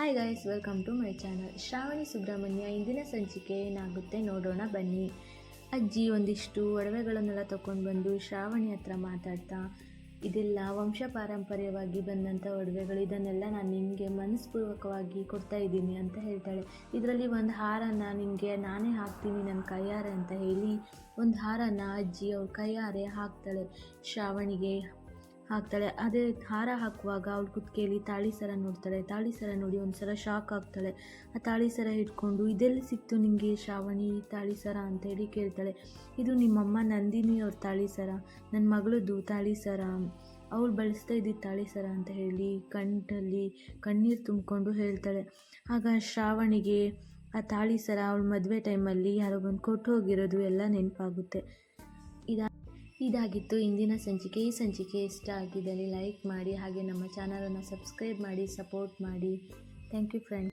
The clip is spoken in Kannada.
Hi guys welcome to my channel Shravani Subrahmanya, ಇಂದಿನ ಸಂಚಿಕೆ ಏನಾಗುತ್ತೆ ನೋಡೋಣ ಬನ್ನಿ. ಅಜ್ಜಿ ಒಂದಿಷ್ಟು ಒಡವೆಗಳನ್ನೆಲ್ಲ ತಗೊಂಡು ಬಂದು ಶ್ರಾವಣಿ ಹತ್ರ ಮಾತಾಡ್ತಾ, ಇದೆಲ್ಲ ವಂಶ ಪಾರಂಪರ್ಯವಾಗಿ ಬಂದಂಥ ಒಡವೆಗಳು. ಇದನ್ನೆಲ್ಲ ನಾನು ನಿಮಗೆ ಮನಸ್ಪೂರ್ವಕವಾಗಿ ಕೊಡ್ತಾ ಇದ್ದೀನಿ ಅಂತ ಹೇಳ್ತಾಳೆ. ಇದರಲ್ಲಿ ಒಂದು ಹಾರನ ನಿಮಗೆ ನಾನೇ ಹಾಕ್ತೀನಿ ನನ್ನ ಕೈಯಾರೆ ಅಂತ ಹೇಳಿ, ಒಂದು ಹಾರನ ಅಜ್ಜಿ ಅವ್ರ ಕೈಯಾರೆ ಹಾಕ್ತಾಳೆ. ಶ್ರಾವಣಿಗೆ ಹಾಕ್ತಾಳೆ. ಅದೇ ಹಾರ ಹಾಕುವಾಗ ಅವಳು ಕುತ್ತಿಗೆಯಲ್ಲಿ ತಾಳಿ ಸರ ನೋಡ್ತಾಳೆ. ತಾಳಿ ಸರ ನೋಡಿ ಒಂದ್ಸಲ ಶಾಕ್ ಆಗ್ತಾಳೆ. ಆ ತಾಳಿ ಸರ ಹಿಡ್ಕೊಂಡು, ಇದೆಲ್ಲಿ ಸಿಕ್ತು ನಿಮಗೆ ಶ್ರಾವಣಿ ತಾಳಿ ಸರ ಅಂತ ಹೇಳಿ ಕೇಳ್ತಾಳೆ. ಇದು ನಿಮ್ಮಮ್ಮ ನಂದಿನಿ ಅವ್ರ ತಾಳಿ ಸರ ನನ್ನ ಮಗಳದ್ದು ತಾಳಿ ಸರ ಅವಳು ಬಳಸ್ತಾ ಇದ್ದಿದ್ದು ತಾಳಿ ಸರ ಅಂತ ಹೇಳಿ ಕಣ್ಣಲ್ಲಿ ಕಣ್ಣೀರು ತುಂಬಿಕೊಂಡು ಹೇಳ್ತಾಳೆ. ಆಗ ಶ್ರಾವಣಿಗೆ ಆ ತಾಳಿ ಸರ ಅವಳ ಮದುವೆ ಟೈಮಲ್ಲಿ ಯಾರೋ ಬಂದು ಕೊಟ್ಟು ಹೋಗಿರೋದು ಎಲ್ಲ ನೆನಪಾಗುತ್ತೆ. ಇದಾ ಇದಾಗಿತ್ತು. ಇಂದಿನ ಸಂಚಿಕೆ ಈ ಸಂಚಿಕೆ ಇಷ್ಟ ಆಗಿದ್ದಲ್ಲಿ ಲೈಕ್ ಮಾಡಿ ಹಾಗೆ ನಮ್ಮ ಚಾನಲನ್ನು ಸಬ್ಸ್ಕ್ರೈಬ್ ಮಾಡಿ, ಸಪೋರ್ಟ್ ಮಾಡಿ. Thank you friend